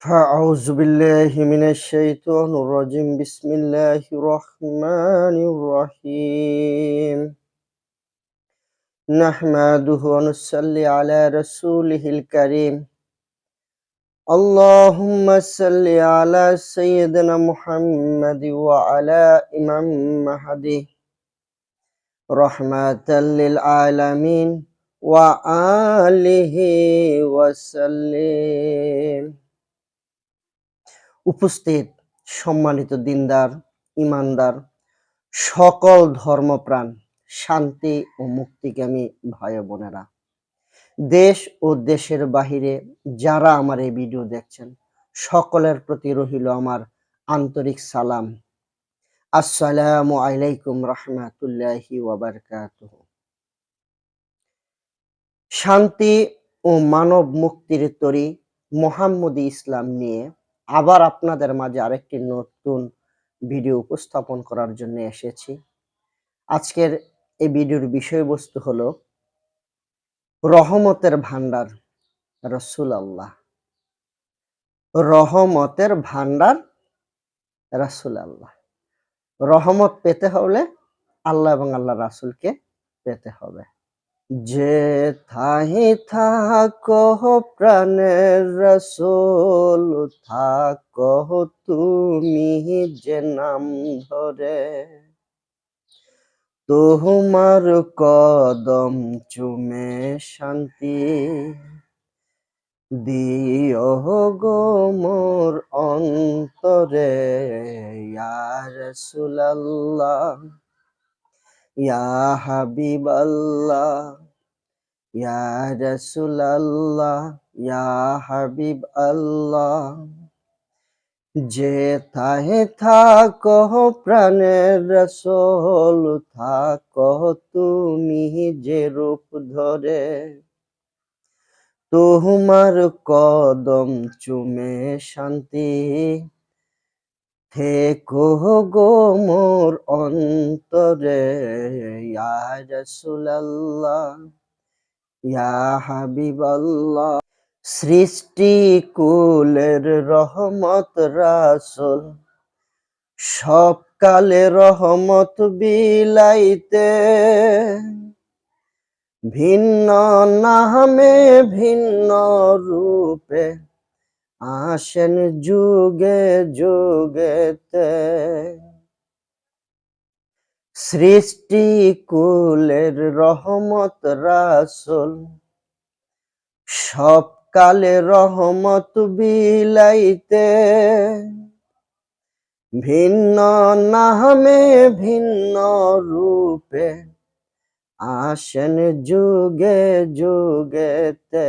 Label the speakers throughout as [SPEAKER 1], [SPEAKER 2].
[SPEAKER 1] فأعوذ بالله من الشيطان الرجيم. بسم الله الرحمن الرحيم. نحمده ونصلي على رسوله الكريم. اللهم صل على سيدنا محمد وعلى إمام مهدي. رحمة للعالمين وآله وسلم. উপস্থিত সম্মানিত দিনদার, ইমানদার, সকল ধর্মপ্রাণ, শান্তি ও মুক্তিকামী ভাই বোনেরা। দেশ ও দেশের বাহিরে যারা আমার এই ভিডিও দেখছেন, সকলের প্রতি রহিল আমার আন্তরিক সালাম। আসসালামু আলাইকুম রহমাতুল্লাহি শান্তি ও মানব মুক্তির তরি মোহাম্মদী ইসলাম নিয়ে আবার আপনাদের মাঝে আরেকটি নতুন ভিডিও উপস্থাপন করার জন্য এসেছি। আজকের এই ভিডিওর বিষয়বস্তু হলো, রহমতের ভান্ডার রসুল আল্লাহ রহমতের ভান্ডার রাসুল আল্লাহ রহমত পেতে হলে আল্লাহ এবং আল্লাহ রাসুলকে পেতে হবে। যে থাহি থাকো প্রাণের রসুল থাকো তুমি যে নাম ধরে। তোমার কদম চুমে শান্তি দিও গো মোর অন্তরে ইয়ার সুলাল্লাহ ইয়া হাবিব আল্লাহ ইয়া রসুল আল্লাহ ইয়া হাবিব আল্লাহ যে থাহে থাকো প্রাণের রসোল, থাকো তুমি যে রূপ ধরে। তোমার কদম চুমে শান্তি থেকো গো মোর অন্তরে, ইয়া সৃষ্টি কুলের রহমত রাসূল, সব কালে রহমত বিলাইতে। ভিন্ন নামে ভিন্ন রূপে আসেন যুগে যুগেতে। সৃষ্টি কুলের রহমত রাসুল। সব কালে রহমত বিলাইতে। ভিন্ন নামে ভিন্ন রূপে আসেন যুগে যুগেতে।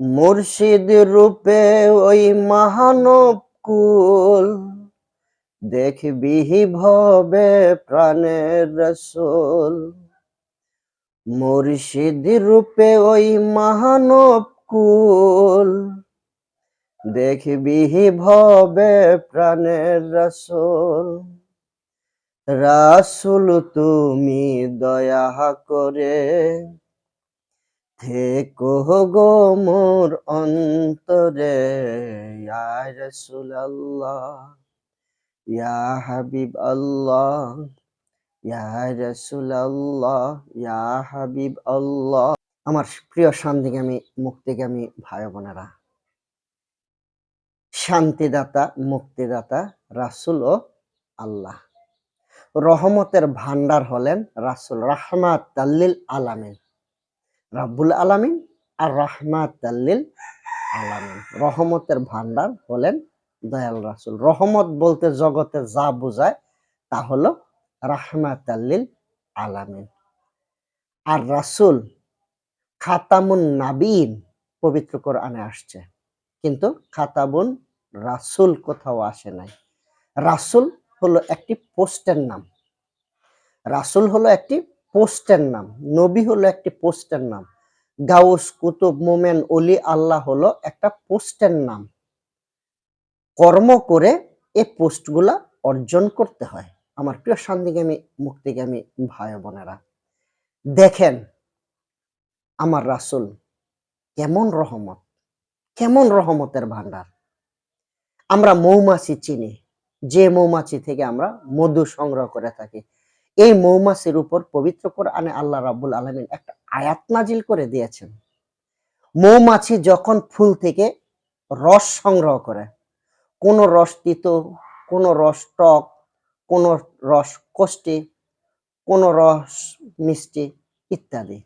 [SPEAKER 1] মুর্শিদ রূপে ওই মহানব কুল দেখবি ভবে প্রাণের রসুল। মুর্শিদ রূপে ওই মহানব কুল দেখবি ভবে প্রাণের রসুল। রাসুল তুমি দয়া করে থেকো গো মোর অন্তরে হাবিব আল্লাহ ইয়া রাসূলুল্লাহ, ইয়া হাবিব আল্লাহ আমার প্রিয় শান্তিগামী মুক্তিগামী ভাই বোনেরা, শান্তিদাতা, মুক্তিদাতা, রাসূল ও আল্লাহ। রহমতের ভান্ডার হলেন রাসুল রাহমাত তাল্লিল আলামিন। রাব্বুল আলামিন আর রহমাত আলামিন। রহমতের ভান্ডার হলেন দয়াল রাসুল। রহমত বলতে জগতে যা বোঝায় তা হলো রাহমাত আল্লিল আলামিন। আর রাসুল খাতামুন নাবিন পবিত্র কোরআনে আসছে। কিন্তু খাতাবুন রাসুল কোথাও আসে নাই। রাসুল হলো একটি পোস্টের নাম। রাসুল হলো একটি পোস্টের নাম। নবী হলো একটি পোস্টের নাম। গাউস, কুতুব, মোমেন অলি আল্লাহ হলো একটা পোস্টের নাম। কর্ম করে এই পোস্টগুলা অর্জন করতে হয়। আমার প্রিয় শান্তিগামী, মুক্তিগামী ভাই বোনেরা, দেখেন আমার রাসুল কেমন রহমত, কেমন রহমতের ভান্ডার আমরা মৌমাছি চিনি। যে মৌমাছি থেকে আমরা মধু সংগ্রহ করে থাকি। এই মৌমাছির উপর পবিত্র কোরআনে আল্লাহ রাব্বুল আলামিন একটা আয়াত নাজিল করে দিয়েছেন। মৌমাছি যখন ফুল থেকে রস সংগ্রহ করে, কোন রস তিত, কোন রস টক, কোন রস কষ্টি কোন রস মিষ্টি ইত্যাদি।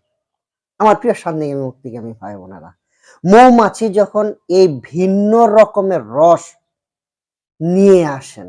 [SPEAKER 1] আমার প্রিয় শান্তিগামী মুক্তিগামী ভাই বোনেরা, মৌমাছি যখন এই ভিন্ন রকমের রস নিয়ে আসেন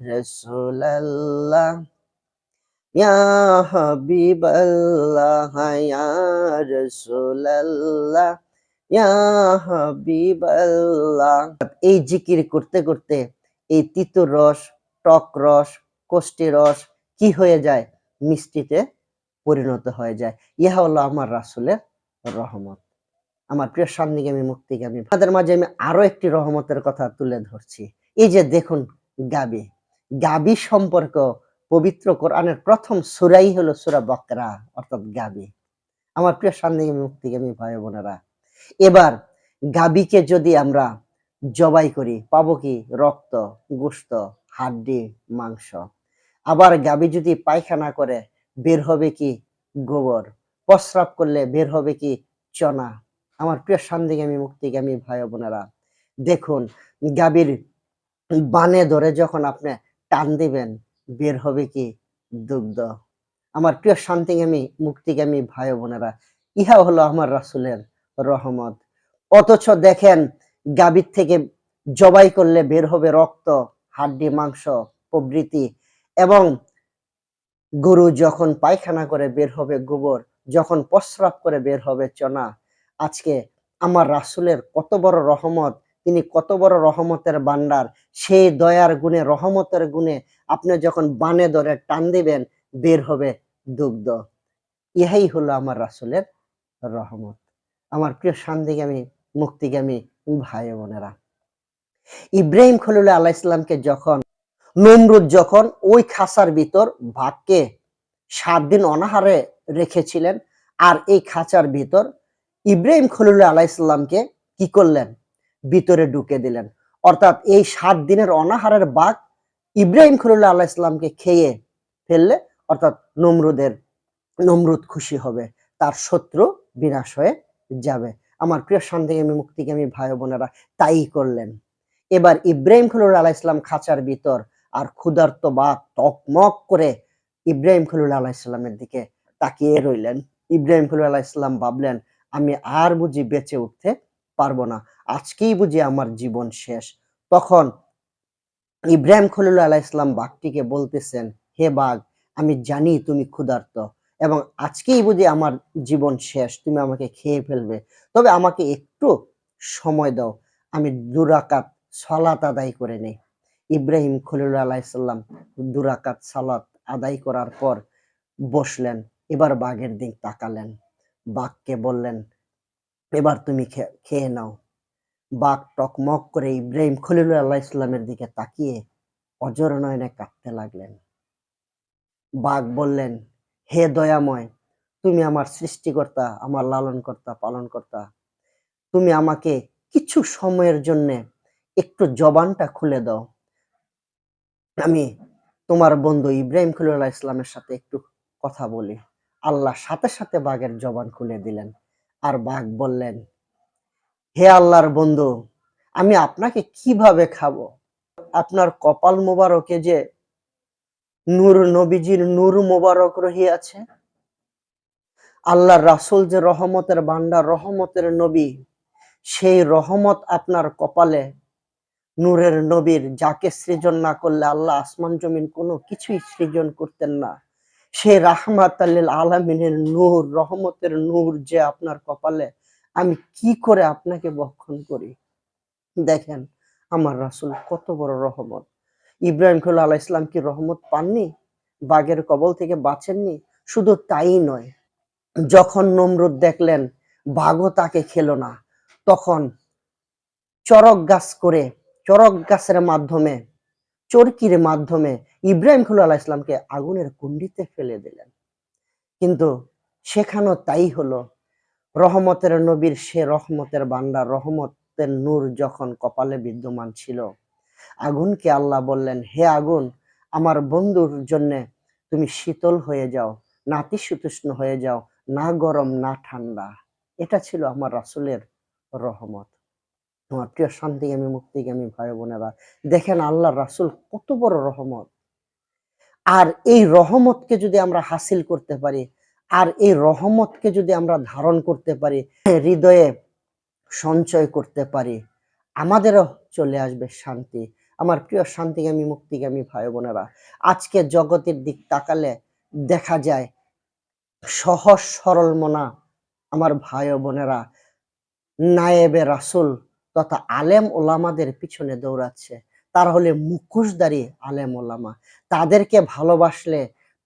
[SPEAKER 1] রাসূলুল্লাহ, ইয়া হাবিবাল্লাহ, ইয়া এই জিকির করতে করতে এই তিতো রস, টক রস কষ্টি রস কি হয়ে যায়? মিষ্টিতে পরিণত হয়ে যায়। ইহা হলো আমার রাসূলের রহমত। আমার প্রিয় শান্তিগামী মুক্তিগামী। আপনাদের মাঝে আমি আরও একটি রহমতের কথা তুলে ধরছি। এই যে দেখুন গাবি গাবি সম্পর্ক পবিত্র কোরআনের প্রথম সুরাই হলো সুরা বকরা, অর্থাৎ গাবি। আমার প্রিয় শান্তিগামী মুক্তিগামী ভাই বোনেরা, এবার গাবিকে যদি আমরা জবাই করি, পাবো কি? রক্ত গোস্ত হাড্ডি, মাংস। আবার গাবি যদি পায়খানা করে, বের হবে কি? গোবর। প্রস্রাব করলে বের হবে কি? চনা। আমার প্রিয় শান্তিগামী মুক্তিগামী ভাই বোনেরা, দেখুন, গাবির বানে ধরে যখন আপনি টান দিবেন, বের হবে কি? দুগ্ধ। আমার প্রিয় শান্তিগামী, মুক্তিগামী ভাই বোনেরা, ইহা হলো আমার রাসুলের রহমত। অথচ দেখেন, গাভীর থেকে জবাই করলে বের হবে রক্ত, হাড্ডি, মাংস, প্রভৃতি এবং গরু যখন পায়খানা করে বের হবে গোবর, যখন প্রস্রাব করে বের হবে চনা। আজকে আমার রাসূলের কত বড় রহমত তিনি কত বড় রহমতের বান্ডার সেই দয়ার গুণে, রহমতের গুণে আপনি যখন বানে ধরে টান দিবেন, বের হবে দুগ্ধ। ইহাই হলো আমার রাসূলের রহমত। আমার প্রিয় শান্তিগামী, মুক্তিগামী ভাই বোনেরা। ইব্রাহিম খলিল আল্লাহ ইসলামকে যখন, নমরুদ যখন ওই খাসার ভিতর ভাগকে সাত দিন অনাহারে রেখেছিলেন, আর এই খাঁচার ভিতর ইব্রাহিম খলিল আল্লাহ ইসলামকে কি করলেন? ভিতরে ঢুকে দিলেন। অর্থাৎ এই সাত দিনের অনাহারের বাঘ ইব্রাহিম খলিল আল্লাহ ইসলামকে খেয়ে ফেললে অর্থাৎ নমরুদের, নমরুদ খুশি হবে, তার শত্রু বিনাশ হয়ে যাবে। আমার প্রিয় শান্তিগামী মুক্তিগামী ভাই বোনেরা, তাই করলেন। এবার ইব্রাহিম খলিল আলাহ ইসলাম খাঁচার ভিতর আর ক্ষুধার্ত বা তকমক করে ইব্রাহিম খলিল আলাহ ইসলামের দিকে তাকিয়ে রইলেন। ইব্রাহিম খলিল ইসলাম ভাবলেন, আমি আর বুঝি বেঁচে উঠতে পারব না। আজকেই বুঝি আমার জীবন শেষ। তখন ইব্রাহিম খলিল আলাহ ইসলাম বাঘটিকে বলতেছেন, হে বাঘ, আমি জানি তুমি ক্ষুধার্ত এবং আজকেই বুঝি আমার জীবন শেষ, তুমি আমাকে খেয়ে ফেলবে। তবে আমাকে একটু সময় দাও, আমি দুরাকাত সালাত আদায় করে নেই। ইব্রাহিম খলিল আলাইসাল্লাম দুরাকাত সালাত আদায় করার পর বসলেন, এবার বাঘের দিক তাকালেন। বাঘকে বললেন এবার তুমি খেয়ে নাও। বাঘ টকমক করে ইব্রাহিম খলিল আল্লাহ ইসলামের দিকে তাকিয়ে অজর নয়নে কাঁদতে লাগলেন। বাঘ বললেন, হে দয়াময়, তুমি আমার সৃষ্টিকর্তা, আমার লালনকর্তা, পালনকর্তা। তুমি আমাকে কিছু সময়ের জন্যে একটু জবানটা খুলে দাও। আমি তোমার বন্ধু ইব্রাহিম খলিল্লাহ ইসলামের সাথে একটু কথা বলি। আল্লাহ সাথে সাথে বাঘের জবান খুলে দিলেন। আর বাঘ বললেন, হে আল্লাহর বন্ধু, আমি আপনাকে কীভাবে খাব? আপনার কপাল মোবারকে যে নূর নবীজির নূর মোবারক রহিয়াছে, আল্লাহর রাসূল যে রহমতের ভান্ডার রহমতের নবী, সেই রহমত আপনার কপালে নূরের নবীর, যাকে সৃজন না করলে আল্লাহ আসমান জমিন কোনো কিছুই সৃজন করতেন না। সেই রাহমাত আল্লিল আলমিনের নূর, রহমতের নূর যে আপনার কপালে, আমি কি করে আপনাকে বক্ষণ করি? দেখেন, আমার রাসূল কত বড় রহমত। ইব্রাহিম খলিল আলাহ ইসলাম কি রহমত পাননি? বাঘের কবল থেকে বাঁচেননি? শুধু তাই নয়, যখন নমরুদ দেখলেন, বাঘও তাকে খেলো না, তখন চরক গাছ করে, চরক গাছের মাধ্যমে, চরকির মাধ্যমে ইব্রাহিম খলিল আলাহ ইসলামকে আগুনের কুণ্ডিতে ফেলে দিলেন। কিন্তু সেখানেও তাই হলো, রহমতের নবীর সে রহমতের বান্দার রহমতের নূর যখন কপালে বিদ্যমান ছিল, আগুনকে আল্লাহ বললেন, হে আগুন, আমার বন্ধুর জন্য তুমি শীতল হয়ে যাও নাতিশীতোষ্ণ হয়ে যাও, না গরম, না ঠান্ডা। এটা ছিল আমার রাসুলের রহমত। আমার প্রিয় শান্তিগামী, মুক্তিগামী ভাই বোনেরা দেখেন আল্লাহ রাসুল কত বড় রহমত। আর এই রহমতকে যদি আমরা হাসিল করতে পারি, আর এই রহমতকে যদি আমরা ধারণ করতে পারি, হৃদয়ে সঞ্চয় করতে পারি, আমাদেরও চলে আসবে শান্তি। আমার প্রিয় শান্তিগামী, মুক্তিগামী ভাই বোনেরা, আজকে জগতের দিক তাকালে দেখা যায় সহজ সরল মনা আমার ভাই বোনেরা, নায়েবে রাসুল তথা আলেম ওলামাদের পিছনে দৌড়াচ্ছে। তারা হলে মুখোশধারী আলেম ওলামা তাদেরকে ভালোবাসলে,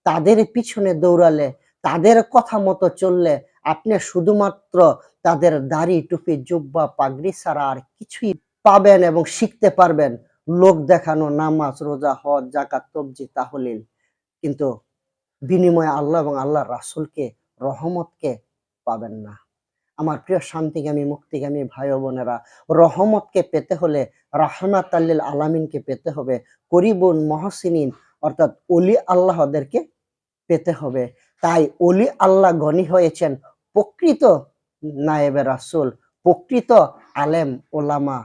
[SPEAKER 1] তাদের পিছনে দৌড়ালে, তাদের কথা মতো চললে আপনি শুধুমাত্র তাদের দাড়ি, টুপি, জুব্বা, পাগড়ি ছাড়া আর কিছুই পাবেন এবং শিখতে পারবেন। লোক দেখানো, নামাজ, রোজা, হজ জাকাত তবজি, তাহলিল। কিন্তু বিনিময়ে আল্লাহ এবং আল্লাহ রাসুলকে, রহমতকে পাবেন না। আমার প্রিয় শান্তিগামী, মুক্তিগামী ভাই বোনেরা, রহমতকে পেতে হলে রাহমাত আল্লিল আলামিনকে পেতে হবে, করিবুন মহসিনিন, অর্থাৎ অলি আল্লাহদেরকে পেতে হবে। তাই অলি আল্লাহ গনি হয়েছেন প্রকৃত নায়েবে রাসূল, প্রকৃত আলেম, ওলামা,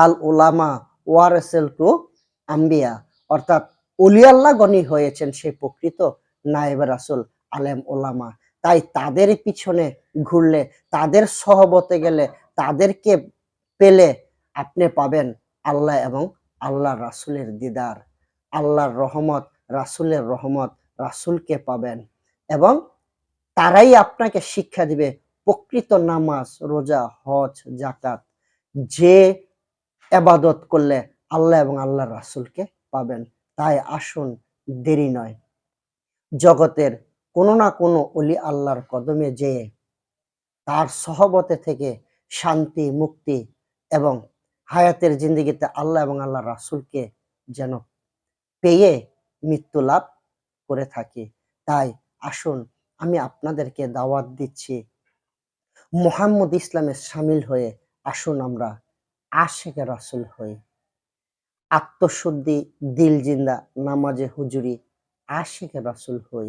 [SPEAKER 1] আল ওলামা, ওয়ারেসেল টু আম্বিয়া, অর্থাৎ অলি আল্লাহ গনি হয়েছেন সেই প্রকৃত নায়েবে রাসূল, আলেম, ওলামা। তাই তাদের পিছনে ঘুরলে, তাদের সহবতে গেলে, তাদেরকে পেলে আপনি পাবেন আল্লাহ এবং আল্লাহ রাসূলের দিদার। আল্লাহর রহমত, রাসূলের রহমত রাসূলকে পাবেন এবং তারাই আপনাকে শিক্ষা দিবে, প্রকৃত নামাজ, রোজা, হজ জাকাত যে এবাদত করলে আল্লাহ এবং আল্লাহ রাসূলকে পাবেন। তাই আসুন, দেরি নয়। জগতের কোনো না কোনো অলি আল্লাহর কদমে যেয়ে তার সহবতে থেকে শান্তি, মুক্তি এবং হায়াতের জিন্দিগিতে আল্লাহ এবং আল্লাহ রাসূলকে যেন পেয়ে মৃত্যু লাভ করে থাকি। তাই আসুন আমি আপনাদেরকে দাওয়াত দিচ্ছি। মোহাম্মদ ইসলামের সামিল হয়ে আসুন আমরা আশেকে রাসূল হই। আত্মশুদ্ধি দিল জিন্দা নামাজে হুজুরি আশেকে রাসূল হই।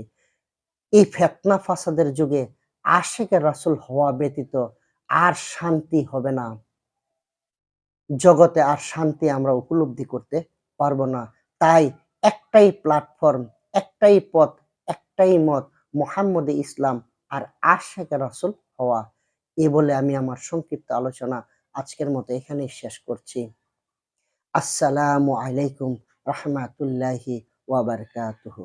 [SPEAKER 1] এই ফেতনা ফাসাদের যুগে আশেকে রাসূল হওয়া ব্যতীত আর শান্তি হবে না। জগতে আর শান্তি আমরা উপলব্ধি করতে পারব না। তাই একটাই প্ল্যাটফর্ম একটাই পথ, একটাই মত মোহাম্মদ ইসলাম আর আশেকে রাসূল হওয়া। এ বলে আমি আমার সংক্ষিপ্ত আলোচনা আজকের মতো এখানেই শেষ করছি। আসসালামু আলাইকুম রহমাতুল্লাহি ওয়াবারকাতুহু